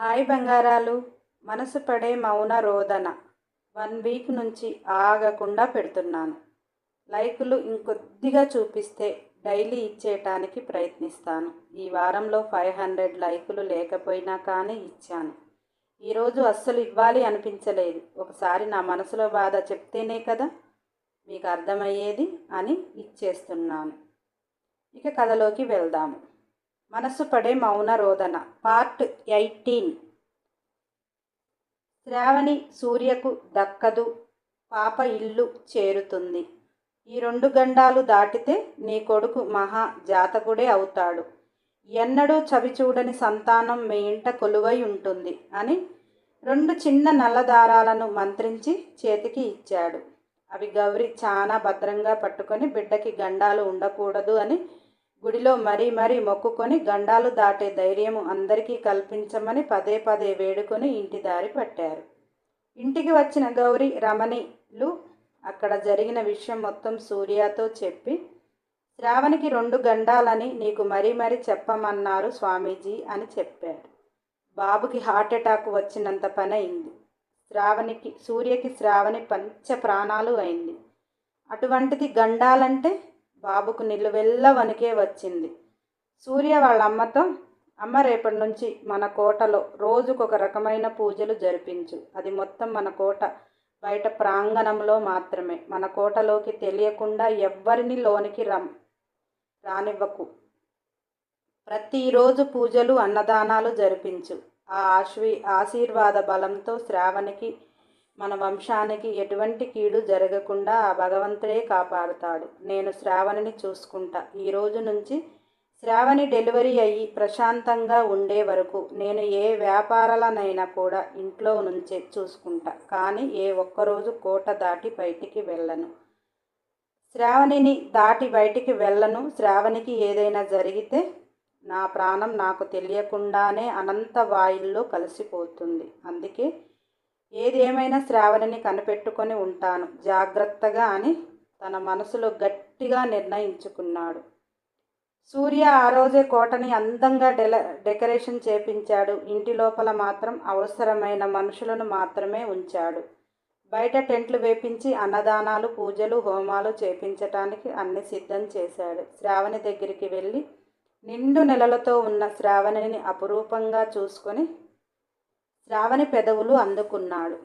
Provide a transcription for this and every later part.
Hi బంగారాలు. మనసు పడే మౌన రోదన. వన్ వీక్ నుంచి ఆగకుండా పెడుతున్నాను. లైకులు ఇంకొద్దిగా చూపిస్తే డైలీ ఇచ్చేయటానికి ప్రయత్నిస్తాను. ఈ వారంలో ఫైవ్ హండ్రెడ్ లైకులు లేకపోయినా కానీ ఇచ్చాను. ఈరోజు అస్సలు ఇవ్వాలి అనిపించలేదు. ఒకసారి నా మనసులో బాధ చెప్తేనే కదా మీకు అర్థమయ్యేది అని ఇచ్చేస్తున్నాను. ఇక కథలోకి వెళ్దాము. మనసు పడే మౌన రోదన పార్ట్ ఎయిటీన్. శ్రావణి సూర్యకు దక్కదు పాప ఇల్లు చేరుతుంది. ఈ రెండు గండాలు దాటితే నీ కొడుకు మహా జాతకుడే అవుతాడు. ఎన్నడూ చవి చూడని సంతానం మీ ఇంట కొలువై ఉంటుంది అని రెండు చిన్న నల్లదారాలను మంత్రించి చేతికి ఇచ్చాడు. అవి గౌరి చాలా భద్రంగా పట్టుకొని బిడ్డకి గండాలు ఉండకూడదు అని గుడిలో మరీ మరీ మొక్కుకొని గండాలు దాటే ధైర్యము అందరికీ కల్పించమని పదే పదే వేడుకొని ఇంటి దారి పట్టారు. ఇంటికి వచ్చిన గౌరి రమణిలు అక్కడ జరిగిన విషయం మొత్తం సూర్యతో చెప్పి శ్రావణికి రెండు గండాలని నీకు మరీ మరీ చెప్పమన్నారు స్వామీజీ అని చెప్పారు. బాబుకి హార్ట్ అటాక్ వచ్చినంత పని అయింది. శ్రావణికి సూర్యకి శ్రావణి పంచ ప్రాణాలు అయింది. అటువంటిది గండాలంటే బాబుకు నిలువెల్ల వణికే వచ్చింది. సూర్య వాళ్ళ అమ్మతో అమ్మ రేపటి నుంచి మన కోటలో రోజుకొక రకమైన పూజలు జరిపించు. అది మొత్తం మన కోట. బయట ప్రాంగణంలో మాత్రమే. మన కోటలోకి తెలియకుండా ఎవ్వరిని లోనికి రం రానివ్వకు. ప్రతిరోజు పూజలు అన్నదానాలు జరిపించు. ఆ ఆశ్వి ఆశీర్వాద బలంతో శ్రావణికి మన వంశానికి ఎటువంటి కీడు జరగకుండా ఆ భగవంతుడే కాపాడుతాడు. నేను శ్రావణిని చూసుకుంటా. ఈ రోజు నుంచి శ్రావణి డెలివరీ అయ్యి ప్రశాంతంగా ఉండే వరకు నేను ఏ వ్యాపారాలనైనా కూడా ఇంట్లో నుంచే చూసుకుంటా. కానీ ఏ ఒక్కరోజు కోట దాటి బయటికి వెళ్ళను. శ్రావణిని దాటి బయటికి వెళ్ళను. శ్రావణికి ఏదైనా జరిగితే నా ప్రాణం నాకు తెలియకుండానే అనంత వాయుల్లో కలిసిపోతుంది. అందుకే ఏది ఏమైనా శ్రావణిని కనిపెట్టుకొని ఉంటాను. జాగ్రత్తగా అని తన మనసులో గట్టిగా నిర్ణయించుకున్నాడు. సూర్య ఆ రోజే కోటని అందంగా డెల డెకరేషన్ చేపించాడు. ఇంటి లోపల మాత్రం అవసరమైన మనుషులను మాత్రమే ఉంచాడు. బయట టెంట్లు వేపించి అన్నదానాలు పూజలు హోమాలు చేపించటానికి అన్ని సిద్ధం చేశాడు. శ్రావణి దగ్గరికి వెళ్ళి నిండు నెలలతో ఉన్న శ్రావణిని అపురూపంగా చూసుకొని శ్రావణి పెదవులు అందుకున్నాడు.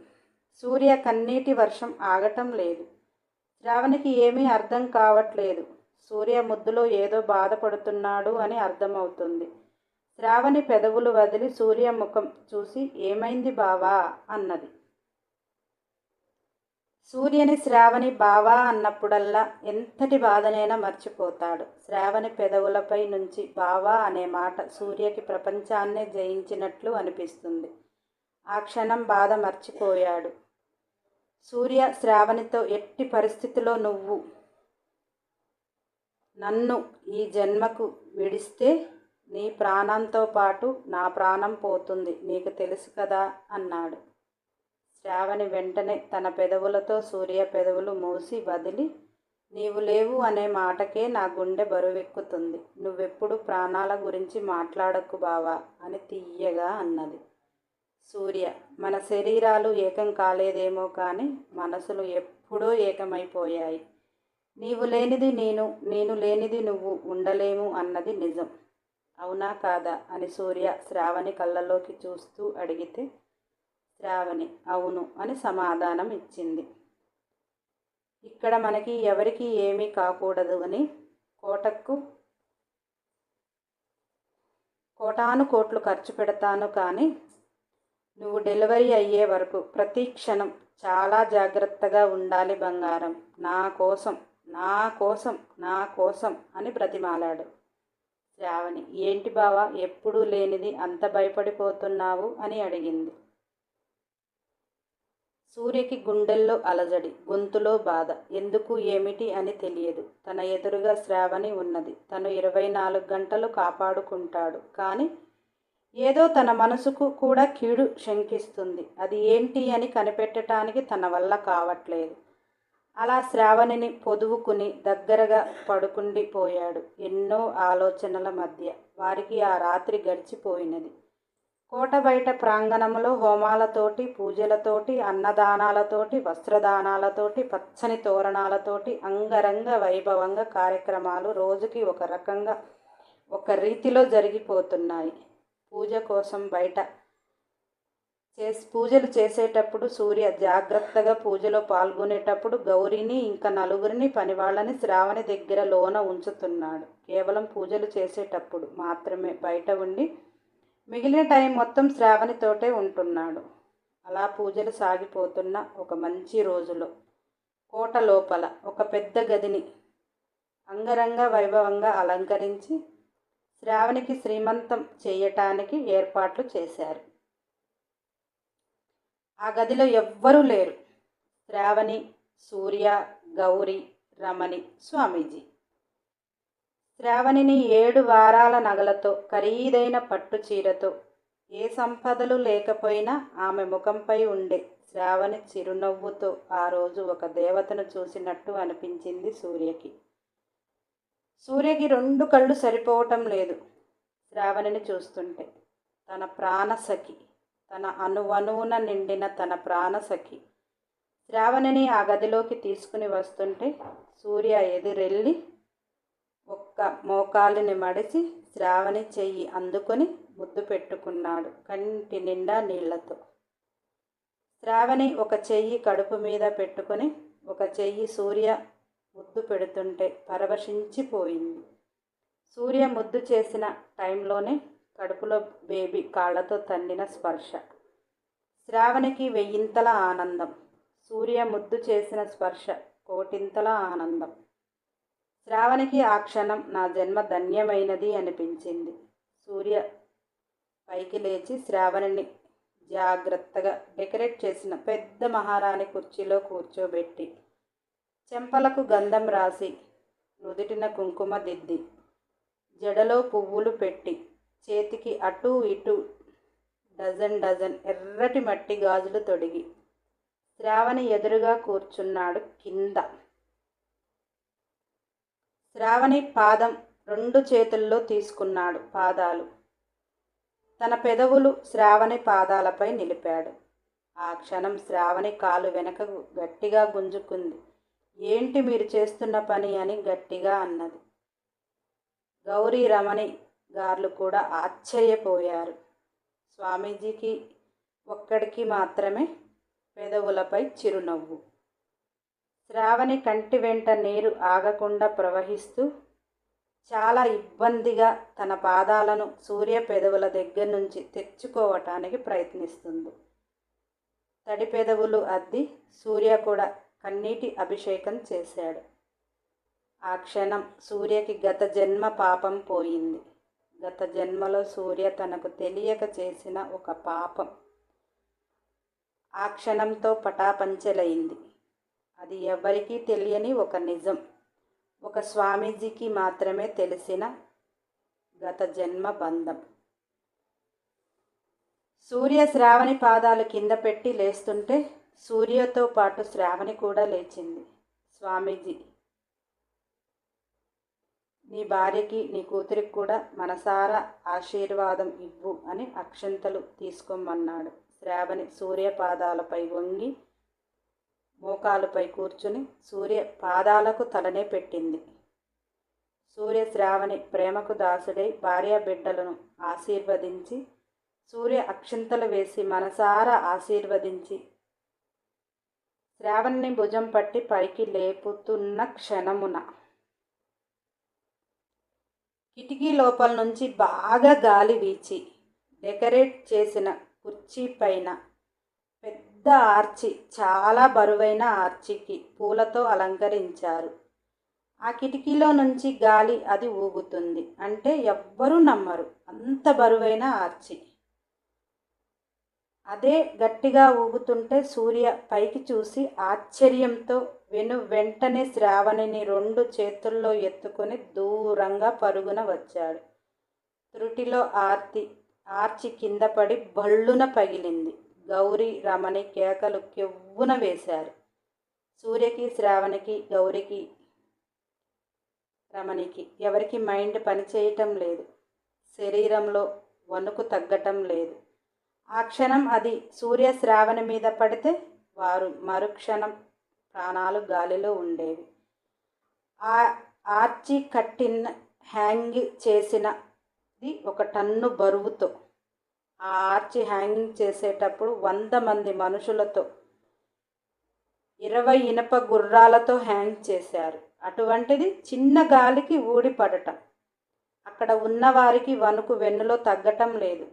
సూర్య కన్నీటి వర్షం ఆగటం లేదు. శ్రావణికి ఏమీ అర్థం కావట్లేదు. సూర్య ముద్దులో ఏదో బాధపడుతున్నాడు అని అర్థమవుతుంది. శ్రావణి పెదవులు వదిలి సూర్య ముఖం చూసి ఏమైంది బావా అన్నది. సూర్యని శ్రావణి బావా అన్నప్పుడల్లా ఎంతటి బాధనైనా మర్చిపోతాడు. శ్రావణి పెదవులపై నుంచి బావా అనే మాట సూర్యకి ప్రపంచాన్నే జయించినట్లు అనిపిస్తుంది. ఆ క్షణం బాధ మర్చిపోయాడు. సూర్య శ్రావణితో ఎట్టి పరిస్థితిలో నువ్వు నన్ను ఈ జన్మకు విడిస్తే నీ ప్రాణంతో పాటు నా ప్రాణం పోతుంది నీకు తెలుసు కదా అన్నాడు. శ్రావణి వెంటనే తన పెదవులతో సూర్య పెదవులు మూసి వదిలి నీవు లేవు అనే మాటకే నా గుండె బరువెక్కుతుంది నువ్వెప్పుడు ప్రాణాల గురించి మాట్లాడకు బావా అని తీయగా అన్నది. సూర్య. మన శరీరాలు ఏకం కాలేదేమో కానీ మనసులు ఎప్పుడూ ఏకమైపోయాయి. నీవు లేనిది నేను నేను లేనిది నువ్వు ఉండలేము అన్నది నిజం. అవునా కాదా అని సూర్య శ్రావణి కళ్ళలోకి చూస్తూ అడిగితే శ్రావణి అవును అని సమాధానం ఇచ్చింది. ఇక్కడ మనకి ఎవరికి ఏమీ కాకూడదు అని కోటకు కోటాను కోట్లు ఖర్చు పెడతాను కానీ నువ్వు డెలివరీ అయ్యే వరకు ప్రతి క్షణం చాలా జాగ్రత్తగా ఉండాలి బంగారం. నా కోసం నా కోసం నా కోసం అని బ్రతిమాలాడు. శ్రావణి ఏంటి బావా ఎప్పుడూ లేనిది అంత భయపడిపోతున్నావు అని అడిగింది. సూర్యకి గుండెల్లో అలజడి గొంతులో బాధ. ఎందుకు ఏమిటి అని తెలియదు. తన ఎదురుగా శ్రావణి ఉన్నది. తను ఇరవై నాలుగు గంటలు కాపాడుకుంటాడు. కానీ ఏదో తన మనసుకు కూడా కీడు శంకిస్తుంది. అది ఏంటి అని కనిపెట్టడానికి తన వల్ల కావట్లేదు. అలా శ్రావణిని పొదువుకుని దగ్గరగా పడుకుండిపోయాడు ఎన్నో ఆలోచనల మధ్య. వారికి ఆ రాత్రి గడిచిపోయినది. కోట బయట ప్రాంగణంలో హోమాలతోటి పూజలతోటి అన్నదానాలతోటి వస్త్రదానాలతోటి పచ్చని తోరణాలతోటి అంగరంగ వైభవంగా కార్యక్రమాలు రోజుకి ఒక రకంగా ఒక రీతిలో జరిగిపోతున్నాయి. పూజ కోసం బయట చేసి పూజలు చేసేటప్పుడు సూర్య జాగ్రత్తగా పూజలో పాల్గొనేటప్పుడు గౌరిని ఇంకా నలుగురిని పనివాళ్ళని శ్రావణి దగ్గర లోన ఉంచుతున్నాడు. కేవలం పూజలు చేసేటప్పుడు మాత్రమే బయట ఉండి మిగిలిన టైం మొత్తం శ్రావణితోటే ఉంటున్నాడు. అలా పూజలు సాగిపోతున్న ఒక మంచి రోజులో. కోట లోపల ఒక పెద్ద గదిని అంగరంగ వైభవంగా అలంకరించి శ్రావణికి శ్రీమంతం చేయటానికి ఏర్పాట్లు చేశారు. ఆ గదిలో ఎవ్వరూ లేరు. శ్రావణి సూర్య గౌరి రమణి స్వామీజీ. శ్రావణిని ఏడు వారాల నగలతో ఖరీదైన పట్టు చీరతో ఏ సంపదలు లేకపోయినా ఆమె ముఖంపై ఉండే శ్రావణి చిరునవ్వుతో ఆ రోజు ఒక దేవతను చూసినట్టు అనిపించింది సూర్యకి. సూర్యకి రెండు కళ్ళు సరిపోవటం లేదు. శ్రావణిని చూస్తుంటే తన ప్రాణసఖి తన అనువనువున నిండిన తన ప్రాణసఖి శ్రావణిని ఆ గదిలోకి తీసుకుని వస్తుంటే సూర్య ఎదురెళ్ళి ఒక్క మోకాలిని మడిచి శ్రావణి చెయ్యి అందుకొని ముద్దు పెట్టుకున్నాడు కంటి నిండా నీళ్ళతో. శ్రావణి ఒక చెయ్యి కడుపు మీద పెట్టుకొని ఒక చెయ్యి సూర్య ముద్దు పెడుతుంటే పరవశించిపోయింది. సూర్య ముద్దు చేసిన టైంలోనే కడుపులో బేబీ కాళ్ళతో తన్నిన స్పర్శ. శ్రావణికి వెయ్యింతల ఆనందం. సూర్య ముద్దు చేసిన స్పర్శ కోటింతల ఆనందం. శ్రావణికి ఆ క్షణం నా జన్మ ధన్యమైనది అనిపించింది. సూర్య పైకి లేచి శ్రావణిని జాగ్రత్తగా డెకరేట్ చేసిన పెద్ద మహారాణి కుర్చీలో కూర్చోబెట్టి చెంపలకు గంధం రాసి నుదుటిన కుంకుమ దిద్ది. జడలో పువ్వులు పెట్టి చేతికి అటు ఇటు డజన్ డజన్ ఎర్రటి మట్టి గాజులు తొడిగి శ్రావణి ఎదురుగా కూర్చున్నాడు కింద. శ్రావణి పాదం రెండు చేతుల్లో తీసుకున్నాడు పాదాలు. తన పెదవులు శ్రావణి పాదాలపై నిలిపాడు. ఆ క్షణం శ్రావణి కాలు వెనకకు గట్టిగా గుంజుకుంది. ఏంటి మీరు చేస్తున్న పని అని గట్టిగా అన్నది. గౌరీ రమణి గారు కూడా ఆశ్చర్యపోయారు. స్వామీజీకి ఒక్కడికి మాత్రమే పెదవులపై చిరునవ్వు. శ్రావణి కంటి వెంట నీరు ఆగకుండా ప్రవహిస్తూ చాలా ఇబ్బందిగా తన పాదాలను సూర్య పెదవుల దగ్గర నుంచి తెచ్చుకోవటానికి ప్రయత్నిస్తుంది. తడి పెదవులు అద్ది సూర్య కూడా కన్నీటి అభిషేకం చేశాడు. ఆ క్షణం సూర్యకి గత జన్మ పాపం పోయింది. గత జన్మలో సూర్య తనకు తెలియక చేసిన ఒక పాపం. ఆ క్షణంతో పటాపంచలైంది. అది ఎవరికీ తెలియని ఒక నిజం. ఒక స్వామీజీకి మాత్రమే తెలిసిన గత జన్మ బంధం. సూర్య శ్రావణి పాదాలు కింద పెట్టి లేస్తుంటే సూర్యతో పాటు శ్రావణి కూడా లేచింది. స్వామీజీ నీ భార్యకి నీ కూతురికి కూడా మనసారా ఆశీర్వాదం ఇవ్వు అని అక్షంతలు తీసుకోమన్నాడు. శ్రావణి సూర్య పాదాలపై వంగి మోకాలుపై కూర్చుని సూర్య పాదాలకు తలనే పెట్టింది. సూర్య శ్రావణి ప్రేమకు దాసుడై భార్య బిడ్డలను ఆశీర్వదించి సూర్య అక్షింతలు వేసి మనసారా ఆశీర్వదించి శ్రావణ్ణి భుజం పట్టి పైకి లేపుతున్న క్షణమున కిటికీ లోపల నుంచి బాగా గాలి వీచి డెకరేట్ చేసిన కుర్చీ పైన పెద్ద ఆర్చి చాలా బరువైన ఆర్చికి పూలతో అలంకరించారు. ఆ కిటికీలో నుంచి గాలి అది ఊగుతుంది. అంటే ఎవ్వరూ నమ్మరు. అంత బరువైన ఆర్చి. అదే గట్టిగా ఊగుతుంటే సూర్య పైకి చూసి ఆశ్చర్యంతో వెను వెంటనే శ్రావణిని రెండు చేతుల్లో ఎత్తుకొని దూరంగా పరుగున వచ్చాడు. త్రుటిలో ఆర్తి ఆర్చి కింద పడి బళ్ళున పగిలింది. గౌరీ రమణి కేకలు కెవ్వున వేశారు. సూర్యకి శ్రావణికి గౌరికి రమణికి ఎవరికి మైండ్ పనిచేయటం లేదు. శరీరంలో వణుకు తగ్గటం లేదు. ఆ క్షణం అది సూర్యశ్రావణ మీద పడితే వారు మరుక్షణం ప్రాణాలు గాలిలో ఉండేవి. ఆ ఆర్చి కట్టిన హ్యాంగ్ చేసినది ఒక టన్ను బరువుతో. ఆ ఆర్చి హ్యాంగింగ్ చేసేటప్పుడు వంద మంది మనుషులతో ఇరవై ఇనప గుర్రాలతో హ్యాంగ్ చేశారు. అటువంటిది చిన్న గాలికి ఊడిపడటం. అక్కడ ఉన్నవారికి వణుకు వెన్నులో తగ్గటం లేదు.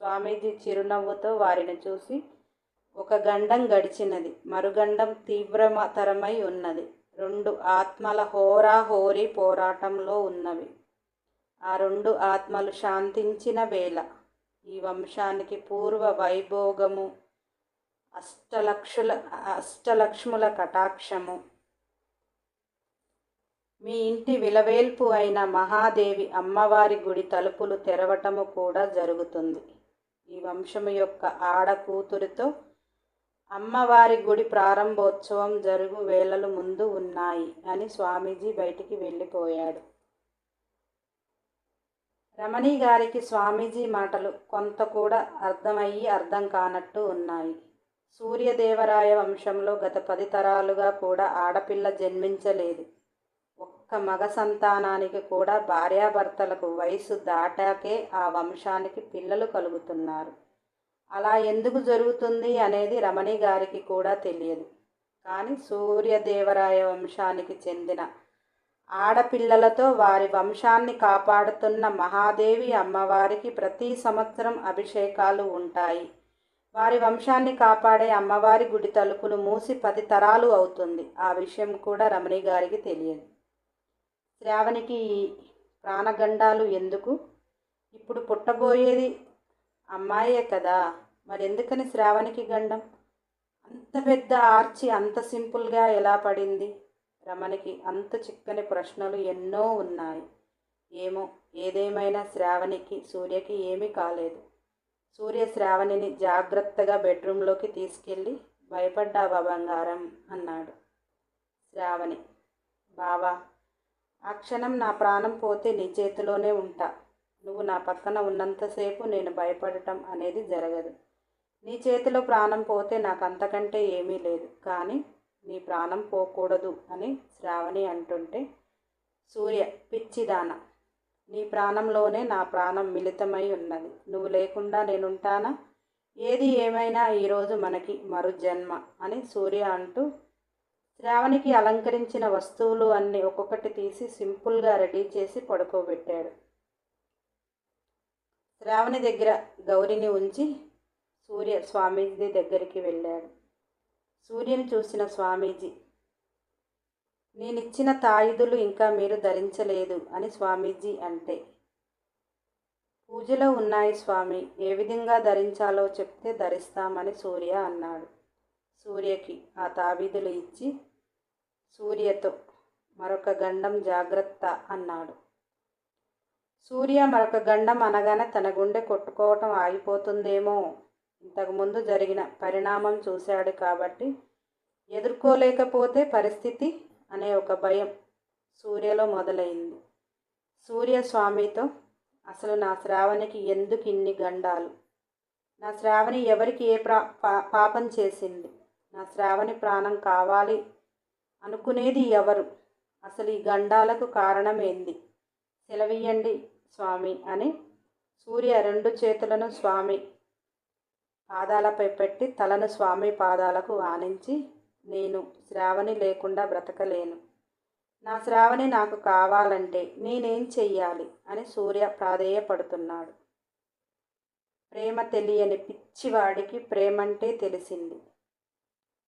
స్వామీజీ చిరునవ్వుతో వారిని చూసి ఒక గండం గడిచినది మరుగండం తీవ్రతరమై ఉన్నది. రెండు ఆత్మల హోరాహోరీ పోరాటంలో ఉన్నవి. ఆ రెండు ఆత్మలు శాంతించిన వేళ ఈ వంశానికి పూర్వ వైభోగము అష్టలక్షుల అష్టలక్ష్ముల కటాక్షము. మీ ఇంటి విలవేల్పు అయిన మహాదేవి అమ్మవారి గుడి తలుపులు తెరవటము కూడా జరుగుతుంది. ఈ వంశము యొక్క ఆడ కూతురితో అమ్మవారి గుడి ప్రారంభోత్సవం జరుగు వేళలు ముందు ఉన్నాయి అని స్వామీజీ బయటికి వెళ్ళిపోయాడు. రమణి గారికి స్వామీజీ మాటలు కొంత కూడా అర్థమయ్యి అర్థం కానట్టు ఉన్నాయి. సూర్యదేవరాయ వంశంలో గత పది తరాలుగా కూడా ఆడపిల్ల జన్మించలేదు. ఒక్క మగ సంతానానికి కూడా భార్యాభర్తలకు వయసు దాటాకే ఆ వంశానికి పిల్లలు కలుగుతున్నారు. అలా ఎందుకు జరుగుతుంది అనేది రమణి గారికి కూడా తెలియదు. కానీ సూర్యదేవరాయ వంశానికి చెందిన ఆడపిల్లలతో వారి వంశాన్ని కాపాడుతున్న మహాదేవి అమ్మవారికి ప్రతి సంవత్సరం అభిషేకాలు ఉంటాయి. వారి వంశాన్ని కాపాడే అమ్మవారి గుడి తలుపులు మూసి పది తరాలు అవుతుంది. ఆ విషయం కూడా రమణి గారికి తెలియదు. శ్రావణికి ప్రాణగండాలు ఎందుకు? ఇప్పుడు పుట్టబోయేది అమ్మాయే కదా. మరెందుకని శ్రావణికి గండం? అంత పెద్ద ఆర్చి అంత సింపుల్గా ఎలా పడింది? రమణికి అంత చిక్కని ప్రశ్నలు ఎన్నో ఉన్నాయి. ఏమో ఏదేమైనా శ్రావణికి సూర్యకి ఏమీ కాలేదు. సూర్య శ్రావణిని జాగ్రత్తగా బెడ్రూమ్లోకి తీసుకెళ్ళి భయపడ్డావా బంగారం? అన్నాడు శ్రావణి. బావా ఆ క్షణం నా ప్రాణం పోతే నీ చేతిలోనే ఉంటా. నువ్వు నా పక్కన ఉన్నంతసేపు నేను భయపడటం అనేది జరగదు. నీ చేతిలో ప్రాణం పోతే నాకు అంతకంటే ఏమీ లేదు. కానీ నీ ప్రాణం పోకూడదు అని శ్రావణి అంటుంటే సూర్య పిచ్చిదాన నీ ప్రాణంలోనే నా ప్రాణం మిళితమై ఉన్నది. నువ్వు లేకుండా నేనుంటానా? ఏది ఏమైనా ఈరోజు మనకి మరు జన్మ అని సూర్య అంటూ శ్రావణికి అలంకరించిన వస్తువులు అన్నీ ఒక్కొక్కటి తీసి సింపుల్గా రెడీ చేసి పడుకోబెట్టాడు. శ్రావణి దగ్గర గౌరిని ఉంచి సూర్య స్వామీజీ దగ్గరికి వెళ్ళాడు. సూర్యుని చూసిన స్వామీజీ నేనిచ్చిన తాయుధులు ఇంకా మీరు ధరించలేదు అని స్వామీజీ అంటే పూజలో ఉన్నాయి స్వామి ఏ విధంగా ధరించాలో చెప్తే ధరిస్తామని సూర్య అన్నాడు. సూర్యకి ఆ తాబీదులు ఇచ్చి సూర్యతో మరొక గండం జాగ్రత్త అన్నాడు. సూర్య మరొక గండం అనగానే తన గుండె కొట్టుకోవటం ఆగిపోతుందేమో. ఇంతకుముందు జరిగిన పరిణామం చూశాడు కాబట్టి ఎదుర్కోలేకపోతే పరిస్థితి అనే ఒక భయం సూర్యలో మొదలైంది. సూర్య స్వామితో అసలు నా శ్రావణికి ఎందుకు ఇన్ని గండాలు? నా శ్రావణి ఎవరికి ఏ ప్రా పాపం చేసింది? నా శ్రావణి ప్రాణం కావాలి అనుకునేది ఎవరు? అసలు ఈ గండాలకు కారణం ఏంది సెలవియండి స్వామి అని సూర్య రెండు చేతులను స్వామి పాదాలపై పెట్టి తలను స్వామి పాదాలకు ఆనించి నేను శ్రావణి లేకుండా బ్రతకలేను. నా శ్రావణి నాకు కావాలంటే నేనేం చెయ్యాలి అని సూర్య ప్రాధేయపడుతున్నాడు. ప్రేమ తెలియని పిచ్చివాడికి ప్రేమంటే తెలిసింది.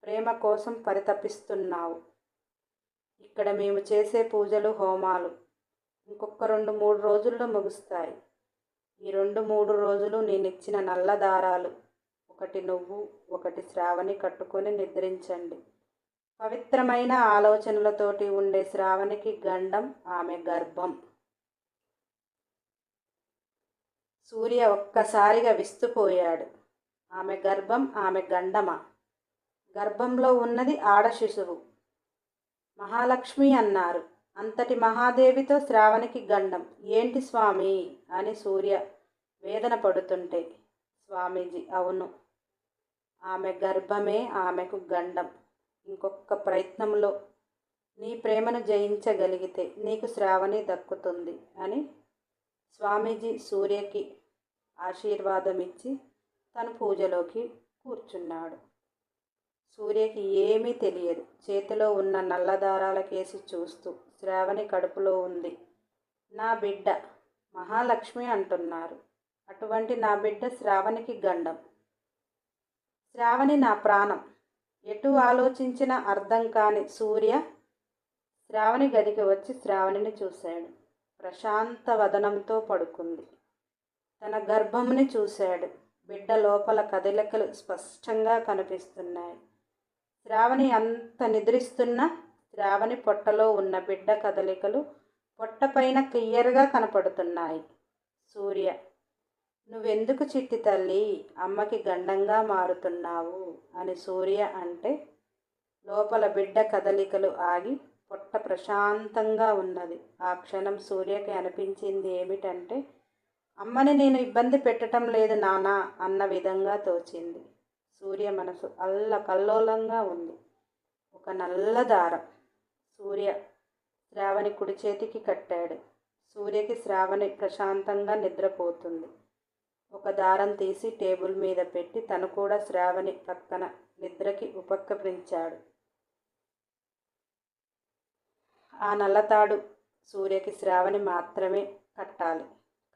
ప్రేమ కోసం పరితపిస్తున్నావు. ఇక్కడ మేము చేసే పూజలు హోమాలు ఇంకొక రెండు మూడు రోజుల్లో ముగుస్తాయి. ఈ రెండు మూడు రోజులు నేను ఇచ్చిన నల్ల దారాలు. ఒకటి నువ్వు ఒకటి శ్రావణి కట్టుకొని నిద్రించండి. పవిత్రమైన ఆలోచనలతోటి ఉండే శ్రావణికి గండం ఆమె గర్భం. సూర్య ఒక్కసారిగా విస్తుపోయాడు. ఆమె గర్భం ఆమె గండమా? గర్భంలో ఉన్నది ఆడ శిశువు. మహాలక్ష్మి అన్నారు. అంతటి మహాదేవితో శ్రావణికి గండం. ఏంటి స్వామి? అని సూర్య వేదన పడుతుంటే. స్వామీజీ అవును. ఆమె గర్భమే ఆమెకు గండం. ఇంకొక ప్రయత్నంలో నీ ప్రేమను జయించగలిగితే నీకు శ్రావణి దక్కుతుంది అని స్వామీజీ సూర్యకి ఆశీర్వాదం ఇచ్చి తన పూజలోకి కూర్చున్నాడు. సూర్యకి ఏమీ తెలియదు. చేతిలో ఉన్న నల్లదారాల కేసి చూస్తూ శ్రావణి కడుపులో ఉంది. నా బిడ్డ మహాలక్ష్మి అంటున్నారు. అటువంటి నా బిడ్డ శ్రావణికి గండం. శ్రావణి నా ప్రాణం. ఎటు ఆలోచించినా అర్థం కాని సూర్య శ్రావణి గదికి వచ్చి శ్రావణిని చూశాడు. ప్రశాంత వదనంతో పడుకుంది. తన గర్భంని చూశాడు. బిడ్డ లోపల కదలికలు స్పష్టంగా కనిపిస్తున్నాయి. శ్రావణి అంత నిద్రిస్తున్న శ్రావణి పొట్టలో ఉన్న బిడ్డ కదలికలు పొట్టపైన క్లియర్గా కనపడుతున్నాయి. సూర్య నువ్వెందుకు చిట్టి తల్లి? అమ్మకి గండంగా మారుతున్నావు అని సూర్య అంటే లోపల బిడ్డ కదలికలు ఆగి పొట్ట ప్రశాంతంగా ఉన్నది. ఆ క్షణం సూర్యకి అనిపించింది ఏమిటంటే అమ్మని నేను ఇబ్బంది పెట్టడం లేదు నానా అన్న విధంగా తోచింది. సూర్య మనసు అల్ల కల్లోలంగా ఉంది. ఒక నల్ల దారం. సూర్య శ్రావణి కుడి చేతికి కట్టాడు. సూర్యకి శ్రావణి ప్రశాంతంగా నిద్రపోతుంది. ఒక దారం తీసి టేబుల్ మీద పెట్టి తను కూడా శ్రావణి పక్కన నిద్రకి ఉపక్రమించాడు. ఆ నల్లతాడు సూర్యకి శ్రావణి మాత్రమే కట్టాలి.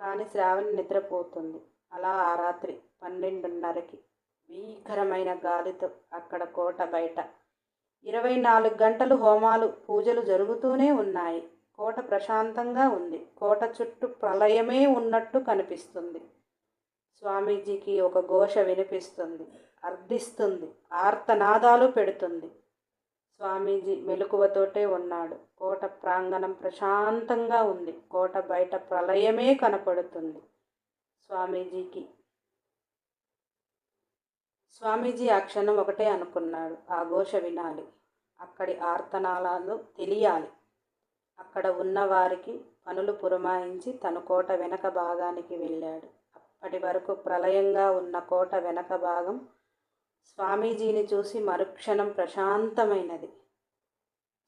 కానీ శ్రావణి నిద్రపోతుంది. అలా ఆ రాత్రి పన్నెండున్నరకి భీకరమైన గాలితో అక్కడ కోట బయట. ఇరవై నాలుగు గంటలు హోమాలు పూజలు జరుగుతూనే ఉన్నాయి. కోట ప్రశాంతంగా ఉంది. కోట చుట్టూ ప్రళయమే ఉన్నట్టు కనిపిస్తుంది. స్వామీజీకి ఒక ఘోష వినిపిస్తుంది. అర్థిస్తుంది ఆర్తనాదాలు పెడుతుంది. స్వామీజీ మెలకువతోటే ఉన్నాడు. కోట ప్రాంగణం ప్రశాంతంగా ఉంది. కోట బయట ప్రళయమే కనపడుతుంది. స్వామీజీకి స్వామీజీ ఆ క్షణం ఒకటే అనుకున్నాడు. ఆ ఘోష వినాలి. అక్కడి ఆర్తనాలను తెలియాలి. అక్కడ ఉన్నవారికి పనులు పురమాయించి తన కోట వెనక భాగానికి వెళ్ళాడు. అప్పటి వరకు ప్రళయంగా ఉన్న కోట వెనక భాగం స్వామీజీని చూసి మరుక్షణం ప్రశాంతమైనది.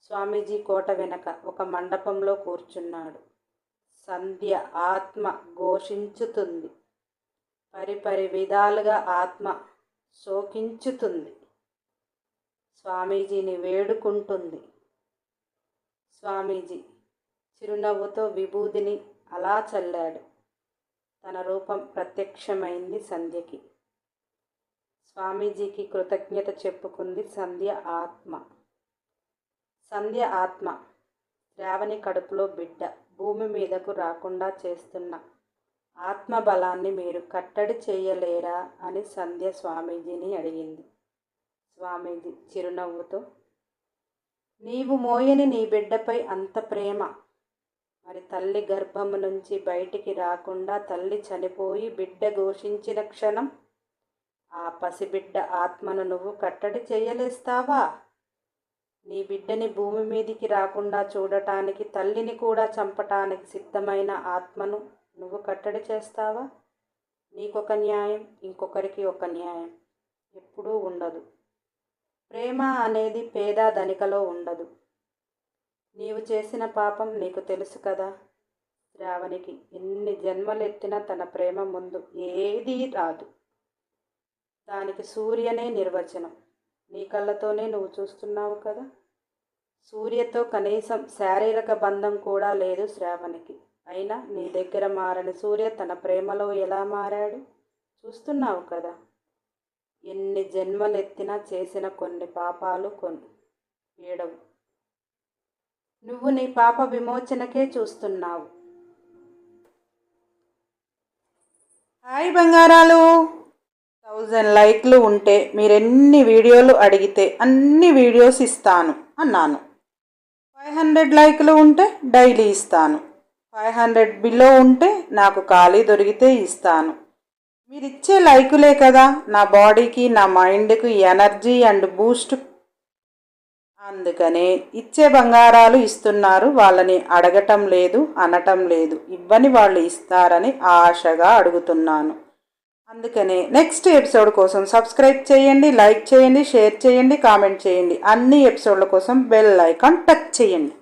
స్వామీజీ కోట వెనక ఒక మండపంలో కూర్చున్నాడు. సంధ్య ఆత్మ ఘోషించుతుంది. పరిపరి విధాలుగా ఆత్మ శోకించుతుంది. స్వామీజీని వేడుకుంటుంది. స్వామీజీ చిరునవ్వుతో విభూదిని అలా చల్లాడు. తన రూపం ప్రత్యక్షమైంది సంధ్యకి. స్వామీజీకి కృతజ్ఞత చెప్పుకుంది సంధ్య ఆత్మ. సంధ్య ఆత్మ శ్రావణి కడుపులో బిడ్డ భూమి మీదకు రాకుండా చేస్తున్న ఆత్మబలాన్ని మీరు కట్టడి చేయలేరా అని సంధ్య స్వామీజీని అడిగింది. స్వామీజీ చిరునవ్వుతో నీవు మోయని నీ బిడ్డపై అంత ప్రేమ. మరి తల్లి గర్భము నుంచి బయటికి రాకుండా తల్లి చనిపోయి బిడ్డ ఘోషించిన క్షణం ఆ పసిబిడ్డ ఆత్మను నువ్వు కట్టడి చేయలేస్తావా? నీ బిడ్డని భూమి మీదికి రాకుండా చూడటానికి తల్లిని కూడా చంపటానికి సిద్ధమైన ఆత్మను నువ్వు కట్టడి చేస్తావా? నీకొక న్యాయం ఇంకొకరికి ఒక న్యాయం ఎప్పుడూ ఉండదు. ప్రేమ అనేది పేద ధనికలో ఉండదు. నీవు చేసిన పాపం నీకు తెలుసు కదా? శ్రావణికి ఎన్ని జన్మలెత్తినా తన ప్రేమ ముందు ఏదీ రాదు. దానికి సూర్యనే నిర్వచనం. నీ కళ్ళతోనే నువ్వు చూస్తున్నావు కదా? సూర్యతో కనీసం శారీరక బంధం కూడా లేదు శ్రావణికి. అయినా నీ దగ్గర మారని సూర్య తన ప్రేమలో ఎలా మారాడు? చూస్తున్నావు కదా ఎన్ని జన్మలెత్తినా చేసిన కొన్ని పాపాలు కొన్ని ఏడవు. నువ్వు నీ పాప విమోచనకే చూస్తున్నావు. హాయ్ బంగారాలు. థౌజండ్ లైక్లు ఉంటే మీరెన్ని వీడియోలు అడిగితే అన్ని వీడియోస్ ఇస్తాను అన్నాను. ఫైవ్ హండ్రెడ్ లైక్లు ఉంటే డైలీ ఇస్తాను. ఫైవ్ హండ్రెడ్ బిలో ఉంటే నాకు ఖాళీ దొరికితే ఇస్తాను. మీరు ఇచ్చే లైకులే కదా నా బాడీకి నా మైండ్కి ఎనర్జీ అండ్ బూస్ట్. అందుకనే ఇచ్చే బంగారాలు ఇస్తున్నారు వాళ్ళని అడగటం లేదు అనటం లేదు ఇవ్వని వాళ్ళు ఇస్తారని ఆశగా అడుగుతున్నాను. అందుకనే నెక్స్ట్ ఎపిసోడ్ కోసం సబ్స్క్రైబ్ చేయండి లైక్ చేయండి షేర్ చేయండి కామెంట్ చేయండి అన్ని ఎపిసోడ్ల కోసం బెల్ ఐకాన్ టచ్ చేయండి.